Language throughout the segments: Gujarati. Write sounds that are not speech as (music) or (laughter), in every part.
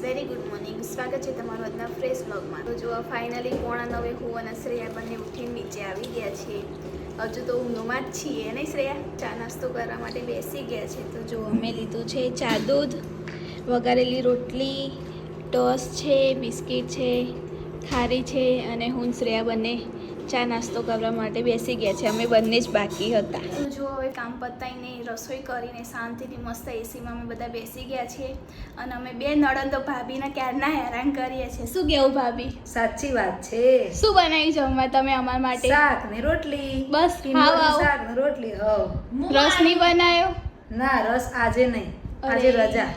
વેરી ગુડ મોર્નિંગ સ્વાગત છે તમારું આજના ફ્રેશ બ્લોગમાં તો જો ફાઇનલી પોણા નવે હું અને શ્રેયા બંને ઉઠીને નીચે આવી ગયા છે હજુ તો ઊંઘમાં જ છીએ નહીં શ્રેયા? ચા નાસ્તો કરવા માટે બેસી ગયા છે. તો જો અમે લીધું છે ચા દૂધ, વઘારેલી રોટલી, ટોસ છે, બિસ્કિટ છે ખારી છે અને હું શ્રેયા બંને ચા નાસ્તો કરવા માટે બેસી ગયા છે. અમે બંને જ બાકી હતા. તો જો હવે કામ પતાવીને રસોઈ કરીને શાંતિથી મસ્ત એસીમાં અમે બધા બેસી ગયા છીએ અને અમે બે નળંદો ભાભીને ક્યારના હેરાન કરીએ છીએ. શું કેવું ભાભી? સાચી વાત છે. શું બનાવી જમવા તમે અમારા માટે? શાક ને રોટલી. બસ. શાક ને રોટલી હવ. રસ નહીં બનાવ્યો ના રસ આજે નહીં. આજે રજા.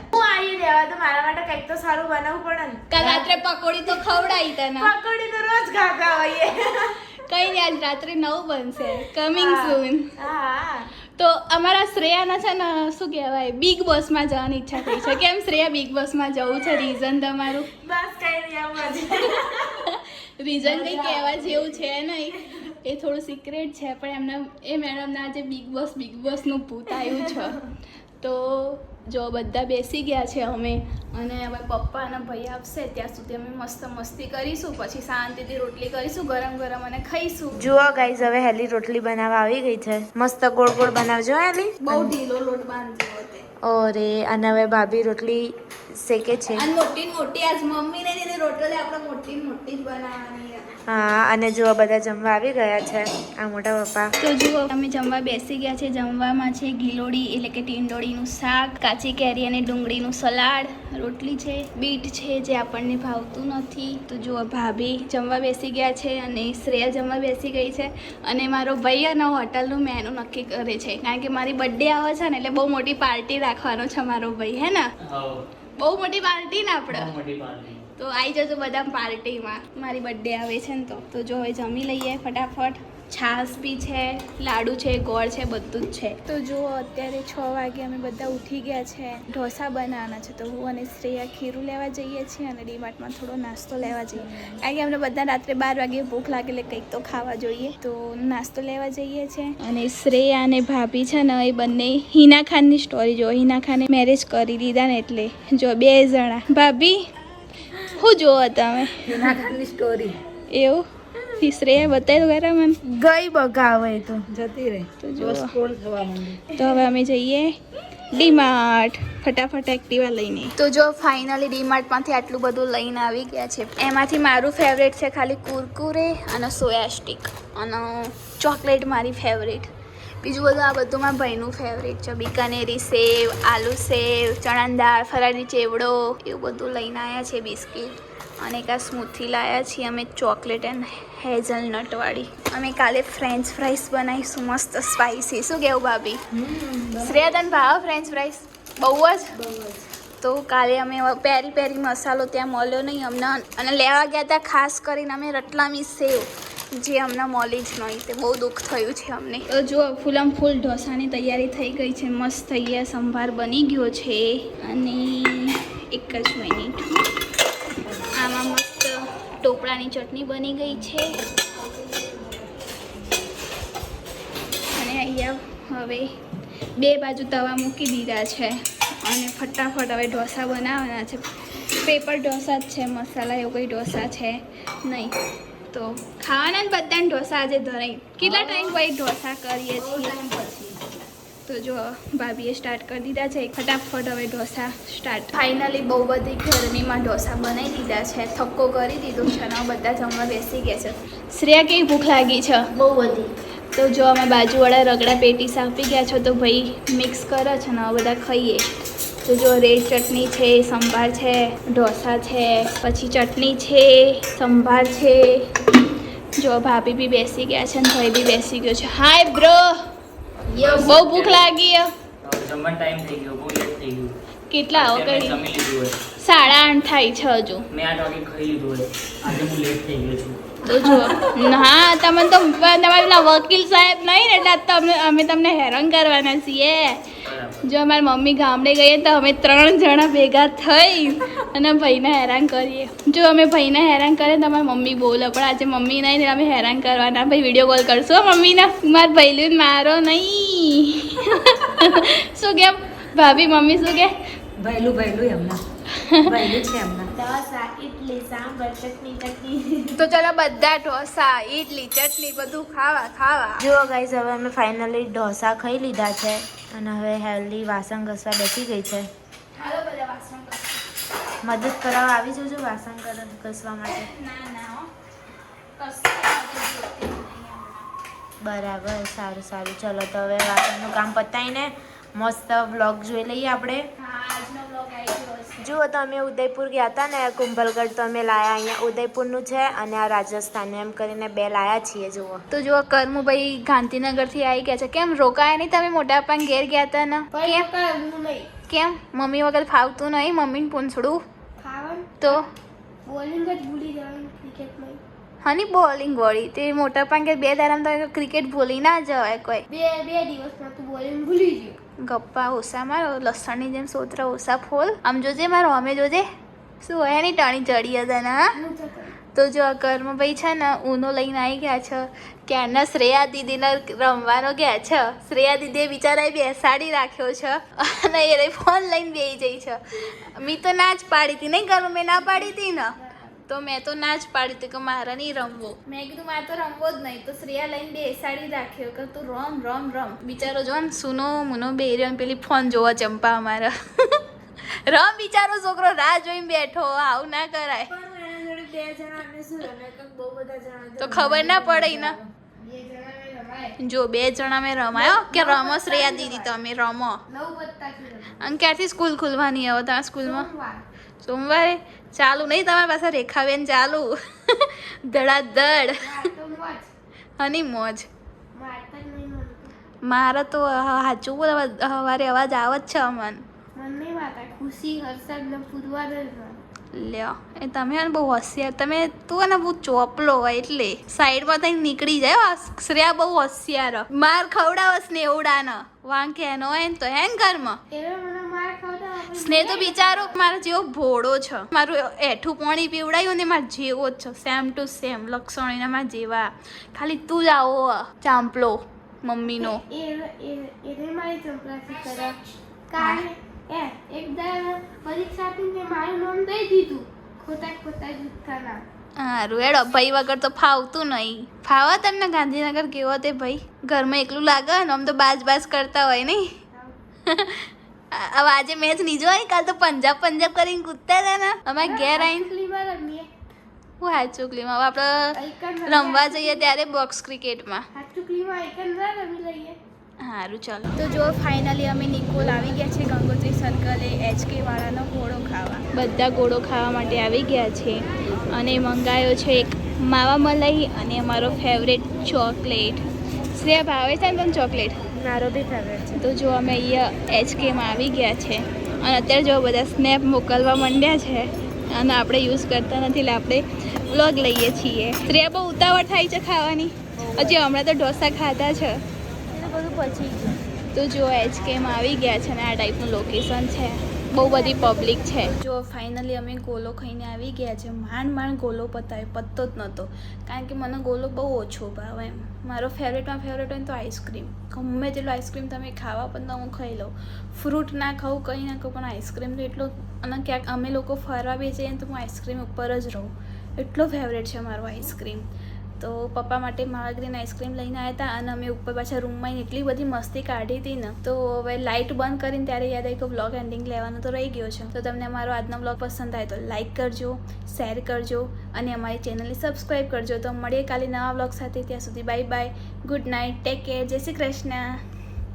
રહેવા તો મારા માટે કંઈક તો સારું બનાવવું પડે ને. કાલ રાત્રે પકોડી તો ખવડાવી તને પકોડી તો રોજ ખાતા હોઈએ. કઈ નહીં આજ રાત્રે નવ બનશે. કમિંગ. સૂન હા. તો અમારા શ્રેયાના છે ને શું કહેવાય બિગ બોસમાં જવાની ઈચ્છા થઈ છે. કેમ શ્રેયા બિગ બોસમાં જવું છે? રીઝન તમારું? બસ કઈ નહીં રીઝન કંઈ કહેવા જેવું છે નહીં. એ થોડું સિક્રેટ છે પણ એમને એ મેડમના આજે બિગ બોસ બિગ બોસનું ભૂત આવ્યું છે. તો જો બધા બેસી ગયા છે અમે અને હવે પપ્પા અને ભાઈ આવશે ત્યાં સુધી અમે મસ્ત મસ્તી કરીશું પછી શાંતિથી રોટલી કરીશું ગરમ ગરમ અને ખાઈશું. જુઓ ગાઈઝ હવે હેલી રોટલી બનાવવા આવી ગઈ છે. મસ્ત ગોળ ગોળ બનાવજો હેલી. બહુ ઢીલો લોટ બાંધ્યો ઓરે અને હવે ભાભી રોટલી શેકે છે. મોટી મોટી આજ મમ્મીને રોટલી આપણે મોટી મોટી જ બનાવવાની. હા અને જુઓ બધા જમવા આવી ગયા છે આ મોટા પપ્પા. તો જુઓ અમે જમવા બેસી ગયા છે. જમવામાં છે ગીલોડી એટલે કે ટીંડોળીનું શાક કાચી કેરી અને ડુંગળીનું સલાડ રોટલી છે બીટ છે જે આપણને ભાવતું નથી. તો જુઓ ભાભી જમવા બેસી ગયા છે અને શ્રેયા જમવા બેસી ગઈ છે. અને મારો ભાઈ અને હોટલનું મેનુ નક્કી કરે છે. કારણ કે મારી બર્થડે આવે છે ને એટલે બહુ મોટી પાર્ટી રાખવાનો છે મારો ભાઈ હે ને? બહુ મોટી પાર્ટી ને આપણે તો આવી જજો બધા પાર્ટીમાં. મારી બર્થડે આવે છે ને તો. તો જો હવે જમી લઈએ ફટાફટ. છાશ બી છે, લાડુ છે, ગોળ છે, બધું જ છે. તો જુઓ અત્યારે છ વાગે અમે બધા ઉઠી ગયા છે. ઢોસા બનાવવાના છે. તો હું અને શ્રેયા ખીરું લેવા જઈએ છીએ અને ડીમાર્ટમાં થોડો નાસ્તો લેવા જઈએ. કારણ કે અમને બધા રાત્રે બાર વાગે ભૂખ લાગે એટલે કંઈક તો ખાવા જોઈએ. તો નાસ્તો લેવા જઈએ છીએ અને શ્રેયા અને ભાભી છે ને એ બંને હિના ખાનની સ્ટોરી જો. હિના ખાને મેરેજ કરી દીધા ને એટલે જો બે જણા. ભાભી શું જોવો તમે? હિના ઘરની સ્ટોરી એવું? શ્રેયા બતાવી દો ખરા મને. ગઈ બગાવે તો. જતી રહી. તો જો તો હવે અમે જઈએ ડીમાર્ટ. ફટાફટ એક્ટિવા લઈને. તો જો ફાઇનલી ડીમાર્ટમાંથી આટલું બધું લઈને આવી ગયા છે. એમાંથી મારું ફેવરેટ છે ખાલી કુરકુરે અને સોયા સ્ટિક અને ચોકલેટ મારી ફેવરેટ બીજું બધું આ બધું મારા ભાઈનું ફેવરેટ છે. બિકાનેરી સેવ આલુ સેવ ચણાની દાળ ફરાળી ચેવડો એવું બધું લઈને આવ્યા છે બિસ્કિટ. અને એક આ સ્મૂથી લાવ્યા છીએ અમે ચોકલેટ એન્ડ હેઝલનટવાળી અમે કાલે ફ્રેન્ચ ફ્રાઈસ બનાવીશું મસ્ત સ્પાઈસી શું કેવું ભાભી? શ્રેયા તને ભાવ ફ્રેન્ચ ફ્રાઈસ બહુ જ? તો કાલે અમે પેરી પેરી મસાલો ત્યાં મળ્યો નહીં અમને. અને લેવા ગયા હતા ખાસ કરીને અમે રટલામી સેવ. જે અમને મળી જ નહીં તે બહુ દુઃખ થયું છે અમને. તો જુઓ ફૂલમ ફૂલ ઢોસાની તૈયારી થઈ ગઈ છે, મસ્ત થઈ ગયા સંભાર બની ગયો છે અને એક જ મિનિટ આમાં મસ્ત ટોપરાની ચટણી બની ગઈ છે. અને અહીંયા હવે બે બાજુ તવા મૂકી દીધા છે અને ફટાફટ હવે ઢોસા બનાવવાના છે. પેપર ઢોસા જ છે, મસાલા એવું કંઈ ઢોસા છે નહીં. તો ખાવાના બધાને ઢોસા આજે ધરાય કેટલા ટાઈમ પછી ઢોસા કરીએ છીએ? તો જો ભાભીએ સ્ટાર્ટ કરી દીધા છે. ફટાફટ હવે ઢોસા સ્ટાર્ટ ફાઇનલી બહુ બધી ગરમીમાં ઢોસા બનાવી દીધા છે. થક્કો કરી દીધો છે અને બધા જમવા બેસી ગયા છે. શ્રેયા કેવી ભૂખ લાગી છે? બહુ બધી. તો જો અમે બાજુવાળા રગડા પેટીસ આપી ગયા છો તો ભાઈ મિક્સ કરે છે ને બધા ખાઈએ. તો જો રેડ ચટણી છે સંભાર છે ઢોસા છે પછી ચટણી છે સંભાર છે. જો ભાભી બી બેસી ગયા છે ને ભાઈ બી બેસી ગયો છે. Hi bro! બહુ ભૂખ લાગી. ટાઈમ થઈ ગયો બહુ લેટ થઈ ગયું. કેટલા લીધું હોય. સાડા આઠ થાય છે હજુ. મેં આઠ વાગે ખાઈ લીધું હોય. આજે હું લેટ થઈ ગયો છું. તો જો હા તમે તો તમારા પેલા વકીલ સાહેબ નહીં ને એટલે તમને અમે તમને હેરાન કરવાના છીએ. જો અમારી મમ્મી ગામડે ગઈએ તો અમે ત્રણ જણા ભેગા થઈ અને ભાઈને હેરાન કરીએ. જો અમે ભાઈને હેરાન કરીએ તો અમારી મમ્મી બોલે પણ આજે મમ્મી નહીં ને અમે હેરાન કરવાના. ભાઈ વીડિયો કોલ કરશું મમ્મીના? મારા ભાઈલું મારો નહીં. (laughs) શું કેમ? ભાભી મમ્મી શું કે? ભાઈલું ભાઈલું એમના. (laughs) છે (laughs) તો ચલો બધા ઢોસા ઇડલી ચટણી બધું ખાવા ખાવા. જુઓ ગાઈઝ હવે અમે ફાઇનલી ઢોસા ખાઈ લીધા છે. અને હવે હેલ્ધી વાસણ ઘસવા બેસી ગઈ છે. મદદ કરવા આવી જજો વાસણ ઘસવા માટે. બરાબર સારું સારું. ચલો તો હવે વાસણનું કામ પતાવીને મસ્ત વ્લોગ જોઈ લઈએ આપણે હા આજનો બ્લોગ આવી ગયો છે જુઓ તો અમે ઉદયપુર ગયા હતા ને કુંભલગઢ તો અમે લાયા અહીંયા. ઉદયપુરનું છે અને આ રાજસ્થાન એમ કરીને બે લાયા છીએ જુઓ. તો જુઓ કરમુભાઈ ગાંધીનગરથી આવી ગયા છે. કેમ રોકાયા નહીં તમે મોટા પપ્પાને ઘેર ગયા હતા ને કેમ? કેમ? મમ્મી વગર ફાવતું નહીં? મમ્મીને પૂંછડું? તો? બોલિંગ જ ભૂલી જવાનું ક્રિકેટમાં. હની બોલિંગ વળી. તે મોટા પાંગે બે દારામ તો ક્રિકેટ ભૂલી ના જવાય કોઈ. બે બે દિવસમાં તું બોલિંગ ભૂલી ગયો. ગપ્પા ઓસા મારો લસણની જેમ સોતરા ઓસા ફોલ. આમ જોજે મારો અમે જોજે. શું હોય એની ટાણી ચડી હતા ને તો જો આ કર્મભાઈ છે ને ઊનો લઈને આવી ગયા છે. ક્યારના શ્રેયા દીદીને રમવાનો ગયા છે. શ્રેયા દીદીએ બિચારાએ બેસાડી રાખ્યો છે. અને એ ફોન લઈને બેસી જઈ છે. મેં તો ના જ પાડી હતી નહીં ઘરમાં મેં ના પાડી હતી ને? તો મેં તો ના જ પાડી હતી કે મારે નહીં રમવો. મેં કીધું મારે તો રમવો જ નહીં. તો શ્રેયા લઈને બેસાડી રાખ્યો કે તું રમ રમ રમ. બિચારો જો ને સુનો મુનો બે રહ્યો પેલી ફોન જોવા ચંપા અમારા. રમ બિચારો છોકરો રાહ જોઈને બેઠો. આવું ના કરાય. તો ખબર ના પડે ને. જો બે જણા મેં રમાયો કે રમો શ્રેયા દીદી તમે રમો. અને ક્યારથી સ્કૂલ ખુલવાની આવો તમારા સ્કૂલમાં? સોમવાર. ચાલુ નહીં તમારી પાસે રેખાબેન ચાલુ. ધડાધડ. હની મોજ. મારા તો સાચું બોલ સવારે અવાજ આવે જ છે અમન. લ્યો એ તમે બહુ હોશિયાર તમે તું ને બહુ ચોપલો હોય એટલે. સાઈડમાં થઈ નીકળી જાય શ્રેયા બહુ હોશિયાર. માર ખવડાવસ ને એવડાને. વાંકે એનો હોય ને તો હે સ્નેહ તો બિચારો મારો જેવો ભોળો છે. મારું એઠું પાણી પીવડાયું ને મારા જેવો જ છે. સેમ ટુ સેમ લક્ષણીના મારા જેવા. ખાલી તું જ આવો ચાંપલો મમ્મીનો. સારું એ એને મારી ચંપલાસી કરે કાલે એ એક દાડો પરીક્ષા આપીને મારું નામ દઈ દીધું. ખોટા ખોટા જુઠ્ઠાના. હારું હેડો ભાઈ વગર તો ફાવતું નહીં. ફાવા તમને ગાંધીનગર કેવો તે ભાઈ? ઘરમાં એકલું લાગે ને આમ તો બાજ બાજ કરતા હોય નહીં? (laughs) હવે આજે મેચ નહીં જોવાની કાલ તો પંજાબ પંજાબ કરીને કૂદતા હતા ને. અમે ઘેર આવીને રમીએ. હું હાથ ચોકલીમાં હવે આપણે રમવા જઈએ ત્યારે બોક્સ ક્રિકેટમાં હાથ ચકલીમાં રમી લઈએ. સારું ચાલો. તો જો ફાઇનલી અમે નિકોલ આવી ગયા છે ગંગોત્રી સર્કલે એચકે વાળાનો ઘોડો ખાવા. બધા ઘોડો ખાવા માટે આવી ગયા છે અને મંગાયો છે એક માવા મલાઈ અને અમારો ફેવરેટ ચોકલેટ શ્રેયા ભાવે છે ને તમને ચોકલેટ મારો બી ફેવરેટ છે. તો જો અમે અહીંયા એચકેમાં આવી ગયા છે અને અત્યારે જો બધા સ્નેપ મોકલવા માંડ્યા છે અને આપણે યુઝ કરતા નથી એટલે આપણે વ્લોગ લઈએ છીએ. શ્રેયા બહુ ઉતાવળ થાય છે ખાવાની. હજી હમણાં તો ઢોસા ખાધા છે. બધું પછી તો જો એચકેમાં આવી ગયા છે ને આ ટાઈપનું લોકેશન છે. બહુ બધી પબ્લિક છે. જો ફાઇનલી અમે ગોલો ખાઈને આવી ગયા છે. માંડ માંડ ગોલો પતાવ્યો પત્તો જ નહોતો કારણ કે મને ગોલો બહુ ઓછો ભાવે એમ. મારો ફેવરેટમાં ફેવરેટ હોય તો આઈસ્ક્રીમ ગમે તેટલો આઈસ્ક્રીમ તમે ખાવા પણ હું ખાઈ લઉં. ફ્રૂટ ના ખાઉં, કંઈ ના ખાઉં, પણ આઈસ્ક્રીમ તો એટલો અને ક્યાંક અમે લોકો ફરવા બી જઈએ ને તો હું આઈસ્ક્રીમ ઉપર જ રહું. એટલો ફેવરેટ છે મારો આઈસ્ક્રીમ તો પપ્પા માટે માવાગ્રીન આઈસ્ક્રીમ લઈને આવ્યા હતા અને અમે ઉપર પાછા રૂમમાં એટલી બધી મસ્તી કાઢી હતી ને. તો હવે લાઇટ બંધ કરીને ત્યારે યાદ આવી કે બ્લોગ એન્ડિંગ લેવાનો તો રહી ગયો છે. તો તમને અમારો આજનો બ્લોગ પસંદ આવે તો લાઇક કરજો શેર કરજો અને અમારી ચેનલને સબસ્ક્રાઈબ કરજો. તો મળીએ કાલે નવા બ્લોગ સાથે. ત્યાં સુધી bye bye good night take care જય શ્રી કૃષ્ણ.